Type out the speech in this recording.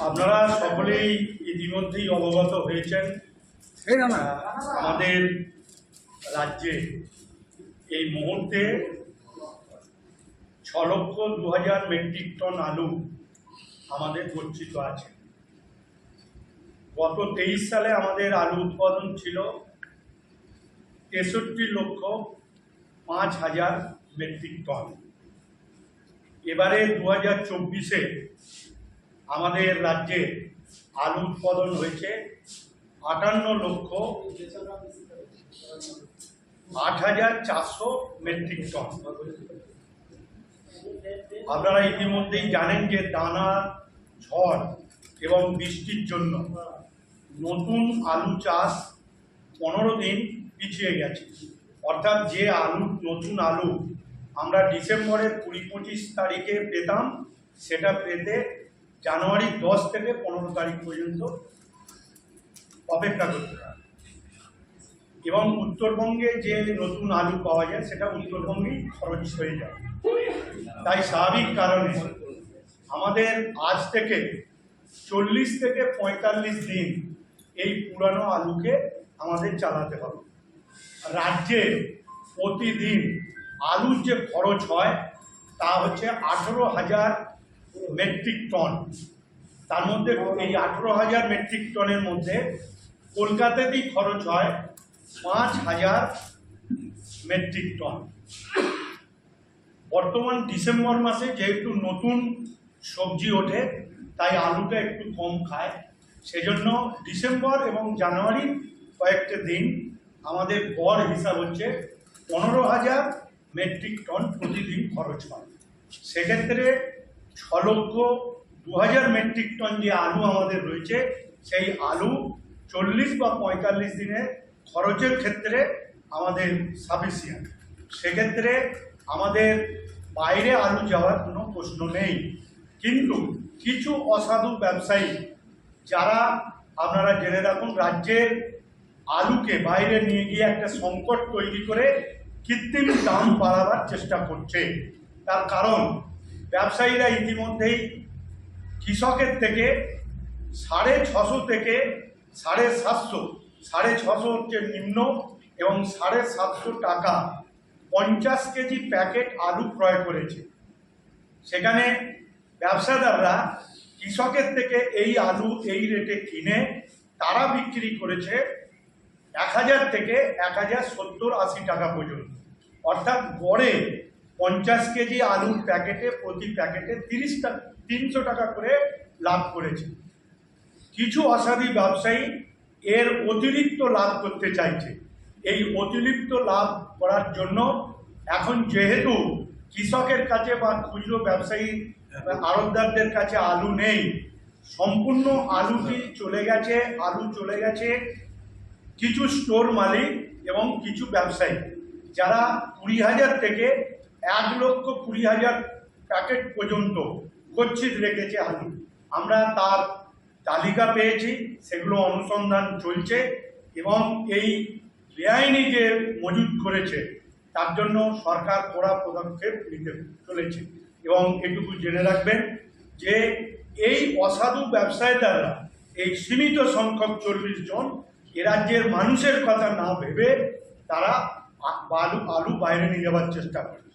আপনারা সকলেই ইতিমধ্যেই অবগত হয়েছেন আমাদের রাজ্যে এই মুহূর্তে ছ লক্ষ দু হাজার মেট্রিক টন আলু আমাদের গচ্ছিত আছে। গত তেইশ সালে আমাদের আলু উৎপাদন ছিল তেষট্টি লক্ষ পাঁচ হাজার মেট্রিক টন। এবারে দু হাজার চব্বিশে আমাদের রাজ্যে আলু উৎপাদন হয়েছে আটান্ন লক্ষ আট হাজার চারশো মেট্রিক টন। আপনারা ইতিমধ্যেই জানেন যে দানা, ঝড় এবং বৃষ্টির জন্য নতুন আলু চাষ পনেরো দিন পিছিয়ে গেছে। অর্থাৎ যে আলু, নতুন আলু আমরা ডিসেম্বরের কুড়ি পঁচিশ তারিখে পেতাম, সেটা পেতে জানুয়ারি দশ থেকে পনেরো তারিখ পর্যন্ত অপেক্ষা করতে হয়। এবং উত্তরবঙ্গে যে নতুন আলু পাওয়া যায়, সেটা উত্তরবঙ্গেই খরচ হয়ে যায়। তাই স্বাভাবিক কারণে আমাদের আজ থেকে চল্লিশ থেকে পঁয়তাল্লিশ দিন এই পুরানো আলুকে আমাদের চালাতে হবে। রাজ্যে প্রতিদিন আলুর যে খরচ হয়, তা হচ্ছে আঠেরো হাজার মেট্রিক টন। তার মধ্যে এই আঠেরো হাজার মেট্রিক টনের মধ্যে কলকাতাতেই খরচ হয় পাঁচ হাজার মেট্রিক টন। বর্তমান ডিসেম্বর মাসে যেহেতু নতুন সবজি ওঠে, তাই আলুটা একটু কম খায়। সেজন্য ডিসেম্বর এবং জানুয়ারি কয়েকটা দিন আমাদের গড় হিসাব হচ্ছে পনেরো হাজার মেট্রিক টন প্রতিদিন খরচ হয়। সেক্ষেত্রে ছ লক্ষ দু হাজার মেট্রিক টন যে আলু আমাদের রয়েছে, সেই আলু চল্লিশ বা পঁয়তাল্লিশ দিনের খরচের ক্ষেত্রে আমাদের সাফিসিয়েন্ট সেক্ষেত্রে আমাদের বাইরে আলু যাওয়ার কোনো প্রশ্ন নেই। কিন্তু কিছু অসাধু ব্যবসায়ী, যারা আপনারা জেনে রাখুন, রাজ্যের আলুকে বাইরে নিয়ে গিয়ে একটা সংকট তৈরি করে কৃত্রিম দাম বাড়াবার চেষ্টা করছে। তার কারণ, ব্যবসায়ীরা ইতিমধ্যেই কৃষকের থেকে সাড়ে ছশো থেকে সাড়ে সাতশো, সাড়ে ছশো হচ্ছে নিম্ন এবং সাড়ে সাতশো টাকা পঞ্চাশ কেজি প্যাকেট আলু ক্রয় করেছে। সেখানে ব্যবসাদাররা কৃষকের থেকে এই আলু এই রেটে কিনে তারা বিক্রি করেছে এক হাজার থেকে এক হাজার সত্তর আশি টাকা পর্যন্ত। অর্থাৎ গড়ে পঞ্চাশ কেজি আলুর প্যাকেটে প্রতি প্যাকেটে তিরিশ টাকা তিনশো টাকা করে লাভ করেছে। কিছু অসাধু ব্যবসায়ী এর অতিরিক্ত লাভ করতে চাইছে। এই অতিরিক্ত লাভ করার জন্য এখন যেহেতু কৃষকের কাছে বা খুচরো ব্যবসায়ী আড়তদারদের কাছে আলু নেই, সম্পূর্ণ আলুটি চলে গেছে, আলু চলে গেছে কিছু স্টোর মালিক এবং কিছু ব্যবসায়ী, যারা কুড়ি হাজার থেকে এক লক্ষ কুড়ি হাজার প্যাকেট পর্যন্ত গচ্ছিত রেখেছে আলু আমরা তার তালিকা পেয়েছি, সেগুলো অনুসন্ধান চলছে এবং এই বেআইনি যে মজুদ করেছে, তার জন্য সরকার কড়া পদক্ষেপ নিতে চলেছে। এবং এটুকু জেনে রাখবেন যে এই অসাধু ব্যবসায়ীদাররা এই সীমিত সংখ্যক চল্লিশ জন রাজ্যের মানুষের কথা না ভেবে তারা আলু আলু বাইরে নিয়ে যাওয়ার চেষ্টা করছে।